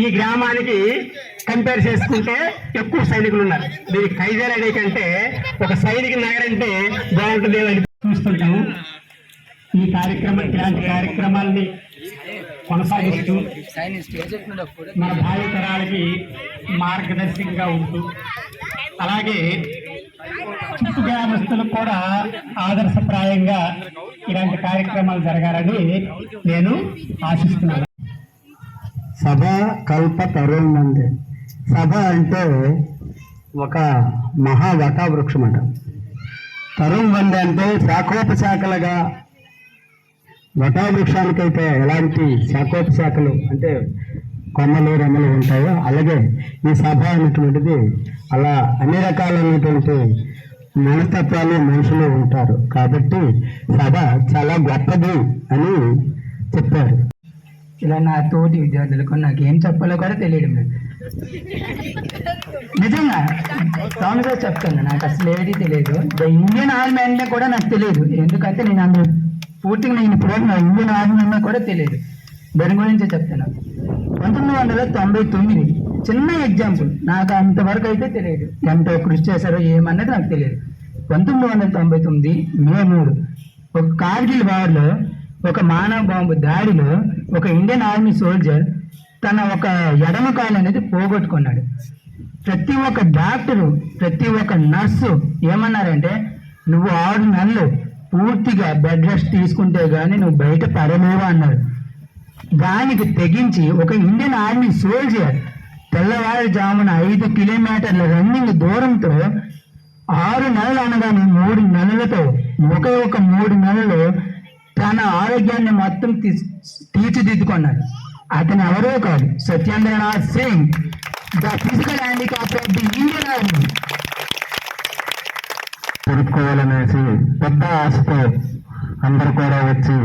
ఈ గ్రామానికి కంపేర్ చేసుకుంటే ఎక్కువ సైనికులు ఉన్నారు. దీనికి కైజర్ అనే కంటే ఒక సైనిక నగరంటే బాగుంటుంది అని చూస్తుంటాము. ఈ కార్యక్రమం ఇలాంటి కార్యక్రమాల్ని కొనసాగిస్తూ మన భావి తరాలకి మార్గదర్శకంగా ఉంటూ అలాగే చుట్టు గ్రామస్తులకు కూడా ఆదర్శప్రాయంగా ఇలాంటి కార్యక్రమాలు జరగాలని నేను ఆశిస్తున్నాను. సభ కల్ప తరుణ్ అంది సభ అంటే ఒక మహా వృక్షం అంట తరుణ్ వంద అంటే శాఖోపశాఖలుగా వటావృక్షానికైతే ఎలాంటి శాఖోపశాఖలు అంటే కొమ్మలు రెమ్మలు ఉంటాయో అలాగే ఈ సభ అనేటువంటిది అలా అన్ని రకాలైనటువంటి మనస్తత్వాలు మనుషులు ఉంటారు. కాబట్టి సభ చాలా గొప్పది అని చెప్పారు. ఇలా నా తోటి విద్యార్థులకు నాకు ఏం చెప్పాలో కూడా తెలియడం లేదు. నిజంగా రానుగా చెప్తాను నాకు అసలు ఏది తెలియదు. ద ఇండియన్ ఆర్మీ అంటే కూడా నాకు తెలియదు. ఎందుకంటే నేను అందులో పూర్తిగా నేను ఇప్పుడు నా ఇండియన్ ఆర్మీ అన్నా కూడా తెలియదు. దాని గురించి చెప్తాను పంతొమ్మిది వందల తొంభై తొమ్మిది చిన్న ఎగ్జాంపుల్. నాకు అంతవరకు అయితే తెలియదు. ఎంత కృషి చేశారో ఏమన్నది నాకు తెలియదు. పంతొమ్మిది వందల తొంభై తొమ్మిది మే మూడు ఒక కార్గిల్ వార్లో ఒక మానవ బాంబు దాడిలో ఒక ఇండియన్ ఆర్మీ సోల్జర్ తన ఒక ఎడమ కాలు అనేది పోగొట్టుకున్నాడు. ప్రతి ఒక్క డాక్టరు ప్రతి ఒక్క నర్సు ఏమన్నారంటే నువ్వు ఆరు నెలలు పూర్తిగా బెడ్ రెస్ట్ తీసుకుంటే గానీ నువ్వు బయట పడలేవు అన్నారు. దానికి తెగించి ఒక ఇండియన్ ఆర్మీ సోల్జర్ తెల్లవారుజామున ఐదు కిలోమీటర్ల రన్నింగ్ దూరంతో ఆరు నెలలు అనగానే మూడు నెలలతో ఒకే ఒక మూడు నెలలు తన ఆరోగ్యాన్ని మొత్తం తీర్చిదిద్దుకున్నాడు. అతను ఎవరో కాదు Satyendranath Singh the physical handicap of the Indian army. పెద్ద ఆశతో అందరు కూడా వచ్చి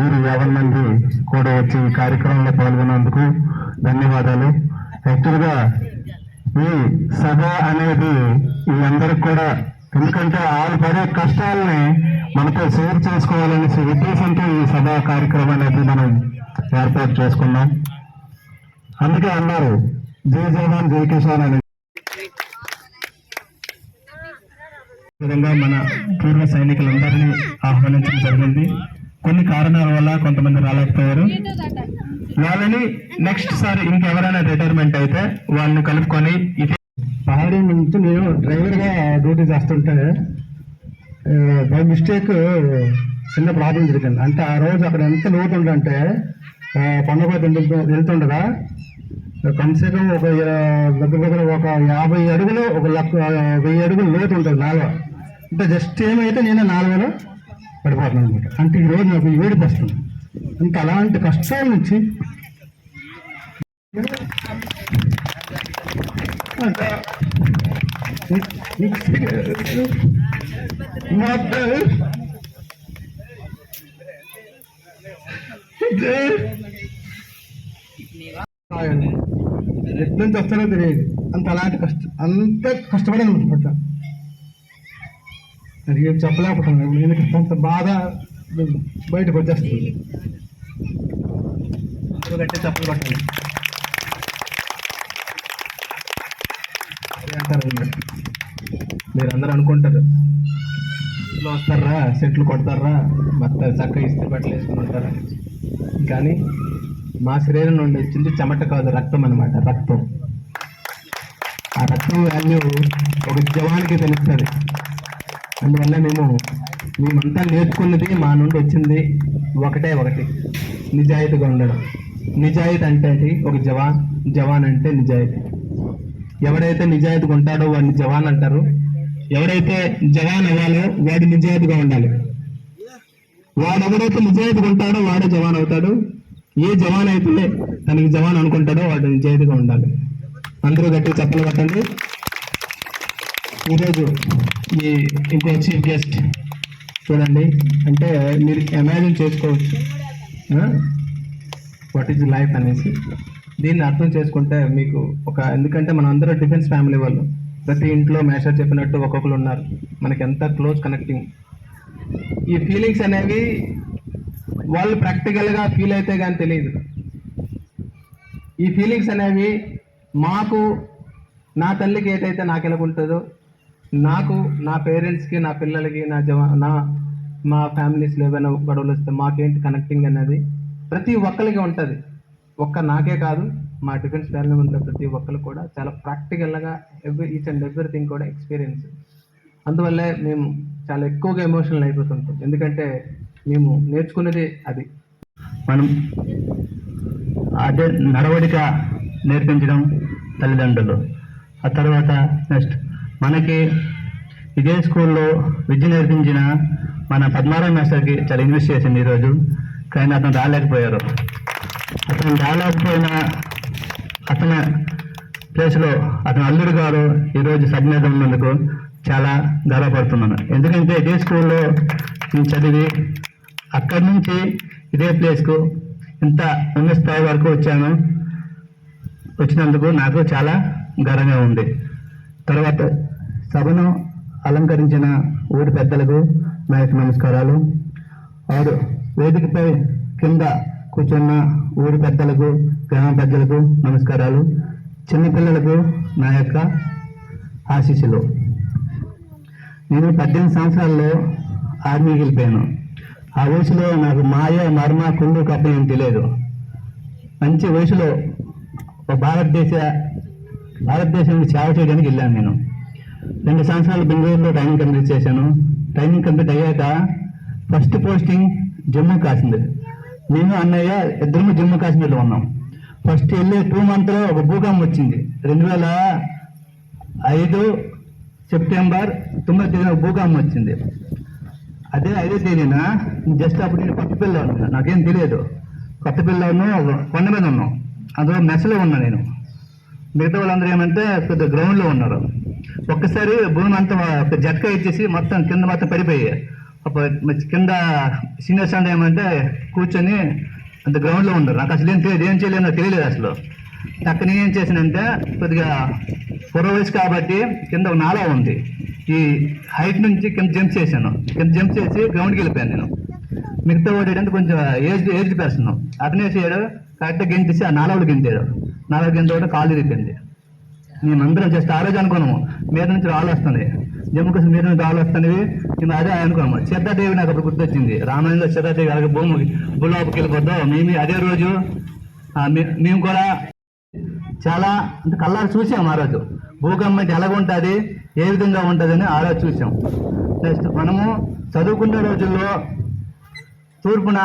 ఊరు యాభై మంది కూడా వచ్చి ఈ కార్యక్రమంలో పాల్గొన్నందుకు ధన్యవాదాలు. యాక్చువల్గా ఈ సభ అనేది ఈ అందరికి కూడా ఎందుకంటే వాళ్ళు పడే కష్టాలని మనతో షేర్ చేసుకోవాలనేసి ఉద్దేశంతో ఈ సభా కార్యక్రమాన్ని అయితే మనం ఏర్పాటు చేసుకున్నాం. అందుకే అన్నారు జై జవాన్ జై కిసాన్ అని. విధంగా మన పూర్వ సైనికులందరినీ ఆహ్వానించడం జరిగింది. కొన్ని కారణాల వల్ల కొంతమంది రాలేకపోయారు. వాళ్ళని నెక్స్ట్ సారి ఇంకెవరైనా రిటైర్మెంట్ అయితే వాళ్ళని కలుపుకొని పహాడీ నుంచి నేను డ్రైవర్గా డ్యూటీ చేస్తుంటే బై మిస్టేక్ చిన్న ప్రాబ్లం జరిగింది. అంటే ఆ రోజు అక్కడ ఎంత లోటు ఉందంటే పండుగ వెళ్తుండగా కమ్సేకం ఒక దగ్గర దగ్గర ఒక యాభై అడుగులు ఒక లక్ష వెయ్యి అడుగులు లోతు ఉంటుంది నాలుగు. అంటే జస్ట్ ఏమైతే నేను నాలుగులో పడిపోతున్నాను అనమాట. అంటే ఈరోజు నాకు ఏడుపు వస్తుంది అంటే అలాంటి కష్టాల నుంచి ఎట్ల నుంచి వస్తారో తెలియదు అంత అలాంటి కష్ట అంత కష్టపడే అనమాట అది ఏం చెప్పలేకపోతున్నాను నేను కొంత బాధ బయటకు వచ్చేస్తుంది గట్టి చెప్పలు పట్టాలి అదే అంటారు మీరు అందరూ అనుకుంటారు. ఇంట్లో వస్తారా? సెట్లు కొడతారా? భర్త చక్కగా ఇస్తే బట్టలు వేసుకుని ఉంటారా కానీ మా శరీరం నుండి వచ్చింది చెమట కాదు రక్తం అనమాట రక్తం. ఆ రక్తం వాల్యూ ఒక జవానికి తెలుస్తుంది. అందువల్ల మేము మేమంతా నేర్చుకున్నది మా నుండి వచ్చింది ఒకటే ఒకటి నిజాయితీగా ఉండడం. నిజాయితీ అంటే ఒక జవాన్ జవాన్ అంటే నిజాయితీ. ఎవడైతే నిజాయితీగా ఉంటాడో వాడిని జవాన్ అంటారు. ఎవడైతే జవాన్ అవ్వాలో వాడు నిజాయితీగా ఉండాలి. వాడు ఎవడైతే నిజాయితీగా ఉంటాడో వాడే జవాన్ అవుతాడు. ఏ జవాన్ అయితే తనకి జవాన్ అనుకుంటాడో వాడు నిజాయితీగా ఉండాలి. అందరూ గట్టి చెప్పలు కట్టండి ఈరోజు ఈ ఇంకో చీఫ్ గెస్ట్ చూడండి. అంటే మీరు ఇమాజిన్ చేసుకోవచ్చు. వాట్ ఈజ్ లైఫ్ అనేసి. దీన్ని అర్థం చేసుకుంటే మీకు ఒక ఎందుకంటే మనం అందరూ డిఫెన్స్ ఫ్యామిలీ వాళ్ళు. ప్రతి ఇంట్లో మేషర్ చెప్పినట్టు ఒక్కొక్కరు ఉన్నారు. మనకి ఎంత క్లోజ్ కనెక్టింగ్. ఈ ఫీలింగ్స్ అనేవి వాళ్ళు ప్రాక్టికల్గా ఫీల్ అయితే కానీ తెలియదు ఈ ఫీలింగ్స్ అనేవి మాకు నా తల్లికి ఏదైతే నాకు ఎలాగుంటుందో నాకు నా పేరెంట్స్కి నా పిల్లలకి నా జవా నా మా ఫ్యామిలీస్లో ఏవైనా గొడవలు వస్తే మాకేంటి కనెక్టింగ్ అనేది ప్రతి ఒక్కరికి ఉంటుంది. ఒక్క నాకే కాదు మా డిఫెన్స్ ఫ్యామిలీ ఉన్న ప్రతి ఒక్కరు కూడా చాలా ప్రాక్టికల్గా ఎవ్రీ ఈచ్ అండ్ ఎవ్రీథింగ్ కూడా ఎక్స్పీరియన్స్ అందువల్లే మేము చాలా ఎక్కువగా ఎమోషనల్ అయిపోతుంటాం. ఎందుకంటే మేము నేర్చుకునేది అది. మనం అదే నడవడిక నేర్పించడం తల్లిదండ్రులు. ఆ తర్వాత నెక్స్ట్ మనకి ఇదే స్కూల్లో విద్య నేర్పించిన మన పద్మారావు మాస్టర్కి చాలా ఇన్వెస్ట్ చేసింది ఈరోజు. కానీ అతను రాలేకపోయారు. అతను రాలేకపోయినా అతని ప్లేస్లో అతని అల్లుడు గారు ఈరోజు సబ్ ఉన్నందుకు చాలా గర్వపడుతున్నాను. ఎందుకంటే ఇదే స్కూల్లో నేను చదివి అక్కడి నుంచి ఇదే ప్లేస్కు ఇంత ఉన్న స్థాయి వరకు వచ్చాను. వచ్చినందుకు నాకు చాలా గర్వంగా ఉంది. తర్వాత సభను అలంకరించిన ఊరి పెద్దలకు నా యొక్క నమస్కారాలు. ఆరు వేదికపై కింద కూర్చున్న ఊరి పెద్దలకు గ్రామ పెద్దలకు నమస్కారాలు. చిన్నపిల్లలకు నా యొక్క ఆశీస్సులు. నేను పద్దెనిమిది సంవత్సరాల్లో ఆర్మీకి వెళ్ళిపోయాను. ఆ వయసులో నాకు మాయ మర్మ కుళ్ళు కప్ప ఏం తెలియదు. మంచి వయసులో ఒక భారతదేశ భారతదేశానికి సేవ చేయడానికి వెళ్ళాను నేను. రెండు సంవత్సరాలు బెంగళూరులో ట్రైనింగ్ కంప్లీట్ చేశాను. ట్రైనింగ్ కంప్లీట్ అయ్యాక ఫస్ట్ పోస్టింగ్ జమ్మూ కాశ్మీర్. నేను అన్నయ్య ఇద్దరము జమ్మూ కాశ్మీర్లో ఉన్నాం. ఫస్ట్ వెళ్ళే టూ మంత్లో ఒక భూకంపం వచ్చింది. రెండు వేల ఐదు సెప్టెంబర్ తొమ్మిది తేదీన భూకంపం వచ్చింది. అదే ఐదో తేదీన జస్ట్ అప్పుడు నేను కొత్త పిల్ల ఉన్నా. నాకేం తెలియదు. కొత్త పిల్ల కొండ మీద ఉన్నాం. అందులో మెస్లో ఉన్నా నేను. మిగతా వాళ్ళందరూ ఏమంటే పెద్ద గ్రౌండ్లో ఉన్నారు. ఒక్కసారి భూమి అంతా ఒక జట్కా ఇచ్చేసి మొత్తం కింద మొత్తం పడిపోయాయి. అప్పుడు కింద సీనియర్ స్టాండ్ ఏమంటే కూర్చొని అంత గ్రౌండ్లో ఉండరు నాకు అసలు ఏం తెలియదు ఏం చేయలేదు నాకు తెలియలేదు అసలు. అక్కడ నేను ఏం చేశానంటే కొద్దిగా ఫోర్ వయసు కాబట్టి కింద ఒక నాలా ఉంది. ఈ హైట్ నుంచి కింద జంప్ చేశాను. కింద జంప్ చేసి గ్రౌండ్కి వెళ్ళిపోయాను నేను. మిగతా ఓడేటంటే కొంచెం ఏజ్ ఏజ్ పర్సన్ అతనే చేయడు కరెక్ట్గా గెంతేసి ఆ నాలుగు గెంతాడు. నాలుగు గెంత కూడా కాలు తిరిగింది మేమందరం జస్ట్ ఆ రోజు అనుకున్నాము. మీద నుంచి రాళ్ళు వస్తుంది జమ్మూ కాశ్మీర్ మీద నుంచి మేము అదే అనుకున్నాము సీతాదేవి నాకు అప్పుడు గుర్తొచ్చింది. రామాయణంలో సీతాదేవి అలాగే భూమి భూలోపకి వెళ్ళిపోద్దాం? మేము అదే రోజు? మేము కూడా చాలా అంటే కళ్ళారు చూసాం ఆ రోజు. భూకంపం అంటే ఉంటుంది? ఏ విధంగా ఉంటుందని ఆ రోజు చూసాం. నెక్స్ట్ మనము చదువుకునే రోజుల్లో తూర్పున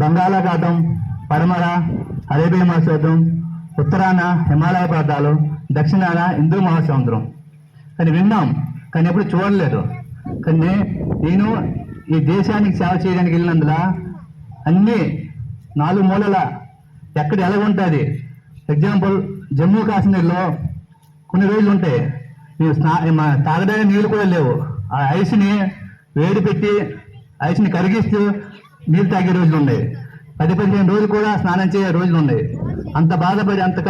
బంగాళాఖాతం పడమర అరేబియా మహాసముద్రం ఉత్తరాన హిమాలయ ప్రాంతాలు దక్షిణాన హిందూ మహాసముద్రం. కానీ విన్నాం. కానీ ఎప్పుడు చూడలేదు. కానీ నేను ఈ దేశానికి సేవ చేయడానికి వెళ్ళినందున అన్ని నాలుగు మూలల ఎక్కడ ఎలా ఉంటుంది ఎగ్జాంపుల్ జమ్మూ కాశ్మీర్లో కొన్ని రోజులు ఉంటాయి. మేము స్నా మా తాగడానికి నీళ్ళు కూడా లేవు. ఆ ఐస్ని వేడి పెట్టి ఐస్ని కరిగిస్తూ నీళ్ళు తాగే రోజులు ఉన్నాయి. పది పదిహేను రోజులు కూడా స్నానం చేసే రోజులు ఉన్నాయి. అంత బాధపడి అంత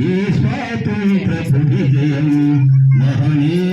ఈ స్వాతంత్ర విజయం మహనీయుల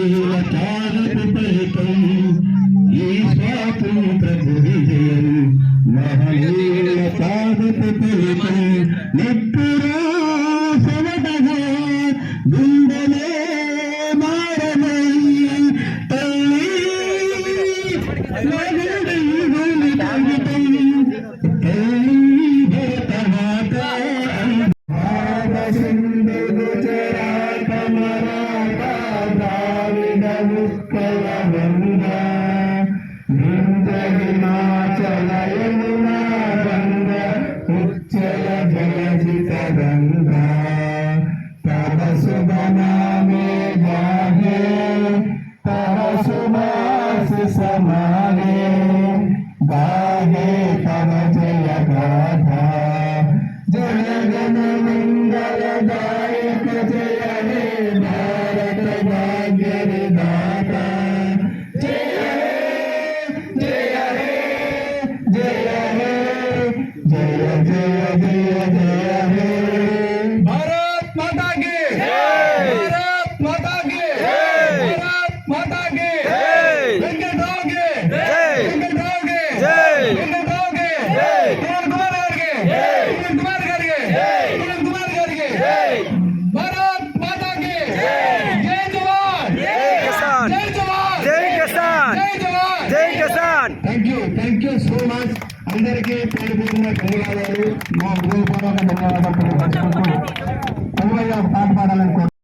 Amém. ఖాన్ పాట పాడాలని